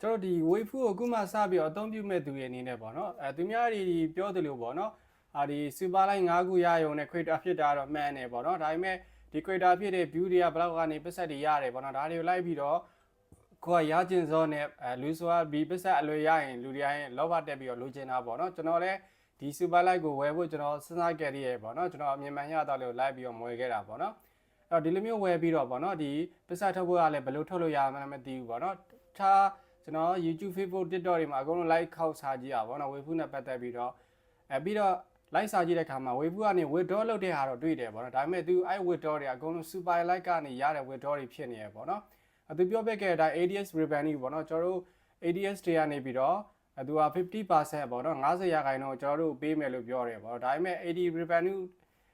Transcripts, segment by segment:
ကျွန်တော်ဒီ wave ကိုအခုမှစပြီးတော့အသုံးပြုမဲ့သူတွေအနေနဲ့ပေါ့နော်အဲသူများတွေဒီပြောသလိုပေါ့နော်အာဒီ super line 5ခုရရုံနဲ့ creator ဖြစ်တာတော့မှန်တယ်ပေါ့နော်ဒါပေမဲ့ဒီ creator ဖြစ်တဲ့ view တွေကဘလောက်ကနေပတ်သက်တွေရတယ်ပေါ့နော်ဒါတွေကိုလိုက်ပြီးတော့ကိုကရကျင်စောနဲ့အဲလူဆိုတာဒီပတ်သက်အလွယ်ရရင်လူတွေတိုင်းလောဘတက်ပြီးတော့လိုချင်တာပေါ့နော်ကျွန်တော်လည်းဒီ super line ကိုဝယ်ဖို့ကျွန်တော်စဉ်းစားခဲ့ရရဲ့ပေါ့နော်ကျွန်တော်အမြင်မှန်ရတော့လို့လိုက်ပြီးတော့မဝယ်ခဲ့တာပေါ့နော်အဲ့တော့ဒီလိုမျိုးဝယ်ပြီးတော့ပေါ့နော်ဒီပတ်သက်ထုတ်ဖို့ကလည်းဘယ်လိုထုတ်လို့ရမှန်းမသိဘူးပေါ့နော်ခြား ကျွန်တော် YouTube Facebook TikTok တွေမှာအကုန်လုံး like ခောက်စားကြည့်ရပါဘောနော်ဝေဖူးနဲ့ပတ်သက်ပြီးတော့အဲပြီးတော့ like စားကြည့်တဲ့ခါမှာဝေဖူးကနေ withdraw လုပ်တဲ့ဟာတော့တွေ့တယ်ပေါ့နော်ဒါပေမဲ့သူအဲ့ withdraw တွေအကုန်လုံး super like ကနေရတဲ့ withdraw တွေဖြစ်နေရပေါ့နော်အသူပြောပြခဲ့တဲ့အတိုင်း ADS revenue ပေါ့နော်ကျွန်တော်တို့ ADS တွေကနေပြီးတော့အဲသူက50%ပေါ့နော်90ရာခိုင်နှုန်းကျွန်တော်တို့ပေးမယ်လို့ပြောတယ်ပေါ့နော်ဒါပေမဲ့ AD revenue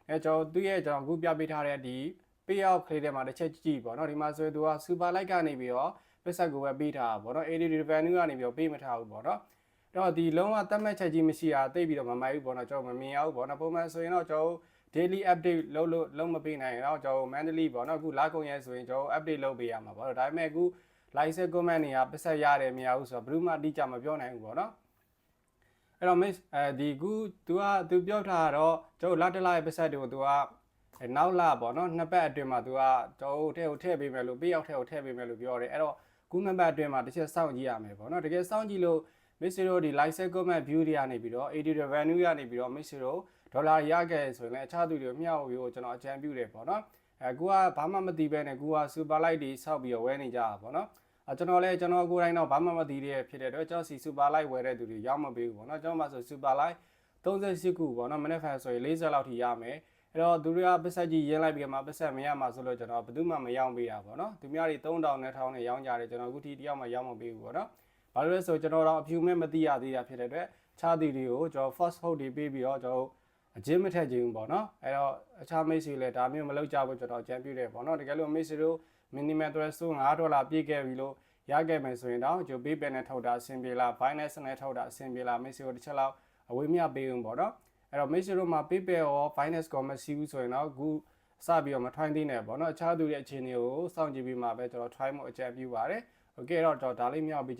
အဲကျွန်တော်သူ့ရဲ့ကျွန်တော်အခုပြပေးထားတဲ့ဒီ payout ကလေးထဲမှာတစ်ချက်ကြည့်ပေါ့နော်ဒီမှာဆိုရင်သူက super like ကနေပြီးတော့ပစ္စက်ကိုပဲပေးထားတာပေါ့နော် AD revenue ကနေပြီးတော့ပေးမထားဘူးပေါ့နော်တော့ဒီလုံးဝတတ်မှတ်ချက်ကြီးမရှိတာသိပြီးတော့မမိုက်ဘူးပေါ့နော်ကျွန်တော်မမြင်ရဘူးပေါ့နော်ပုံမှန်ဆိုရင်တော့ကျွန်တော် daily update လုပ်လို့လုံးမပေးနိုင်တော့ကျွန်တော် monthly ပေါ့နော်အခုလကုန်ရဲဆိုရင်ကျွန်တော် update လုပ်ပေးရမှာပေါ့နော်ဒါပေမဲ့အခု license comment တွေကပစ္စက်ရတယ်မရဘူးဆိုတော့ဘယ်သူမှအတိအကျမပြောနိုင်ဘူးပေါ့နော်အဲ့တော့ miss အဲဒီခု तू က तू ပြောထားတော့ကျွန်တော်လတ်တလာရဲ့ပစ္စက်တွေကို तू က အဲနောက်လာပေါ့နော်နှစ်ပတ်အတွင်းမှာ तू ကကျွန်တော်ထဲကိုထည့်ပေးမယ်လို့ပေးရောက်ထဲကိုထည့်ပေးမယ်လို့ပြောတယ်အဲ့တော့ခုနှစ်ပတ်အတွင်းမှာတစ်ချက်စောင့်ကြည့်ရမယ်ပေါ့နော်တကယ်စောင့်ကြည့်လို့ Miss တို့ဒီ license comment view တွေကနေပြီးတော့ AD revenue ကနေပြီးတော့ Miss တို့ဒေါ်လာရခဲ့ဆိုရင်လည်းအခြားသူတွေမျှဝေကိုကျွန်တော်အကြံပြုတယ်ပေါ့နော်အဲကူကဘာမှမသိဘဲနဲ့ကူက super light တွေစောက်ပြီးတော့ဝဲနေကြတာပေါ့နော်အဲကျွန်တော်လည်းကျွန်တော်ကိုယ်တိုင်တော့ဘာမှမသိတဲ့ဖြစ်တဲ့အတွက်ကျွန်တော်စီ super light ဝယ်တဲ့သူတွေရောက်မပေးဘူးပေါ့နော်ကျွန်တော်မှဆို super light 38ခုပေါ့နော်မနေ့ဖန်ဆိုရင်40လောက်ထိရမယ် အဲ့တော့သူတွေကပတ်ဆက်ကြီးရင်းလိုက်ပြီးမှပတ်ဆက်မရမှာဆိုလို့ကျွန်တော်ဘယ်သူမှမရောက်ပေးတာပေါ့နော်သူများတွေ3000နဲ့1000နဲ့ရောင်းကြတယ်ကျွန်တော်အခုထိတယောက်မှရောက်မပေးဘူးပေါ့နော်ဘာလို့လဲဆိုကျွန်တော်တော့အဖြူမဲ့မသိရသေးတာဖြစ်တဲ့အတွက်ခြားသူတွေကိုကျွန်တော် first hold တွေပေးပြီးတော့ကျွန်တော်အချင်းမထက်ခြင်းဘူးပေါ့နော်အဲ့တော့အခြားမိတ်ဆွေလည်းဒါမျိုးမလုပ်ကြဘူးကျွန်တော်အကြံပြုတယ်ပေါ့နော်တကယ်လို့မိတ်ဆွေတို့ minimum threshold 5ဒေါ်လာပြည့်ခဲ့ပြီလို့ရခဲ့မယ်ဆိုရင်တော့ကျွန်တော်ပေးပယ်နဲ့ထုတ်တာအဆင်ပြေလား finance နဲ့ထုတ်တာအဆင်ပြေလားမိတ်ဆွေတို့တစ်ချက်လောက်အဝေးမြပေးအောင်ပေါ့နော် အဲ့တော့ make sure တို့မှာ PayPal ရော Binance ကောမရှိဘူးဆိုရင်တော့အခုစပြီးတော့မထိုင်းသေးနဲ့ပေါ့နော်အခြားသူရဲ့အခြေအနေကိုစောင့်ကြည့်ပြီးမှပဲကျွန်တော် try မို့အကြံပြုပါရစေ okay တော့ဒါလေးမြောက်ပြီး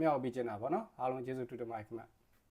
မြောက်ပြီးကျင်တာပေါ့နော်အားလုံးကျေးဇူးတူတမိုင်းခင်ဗျာ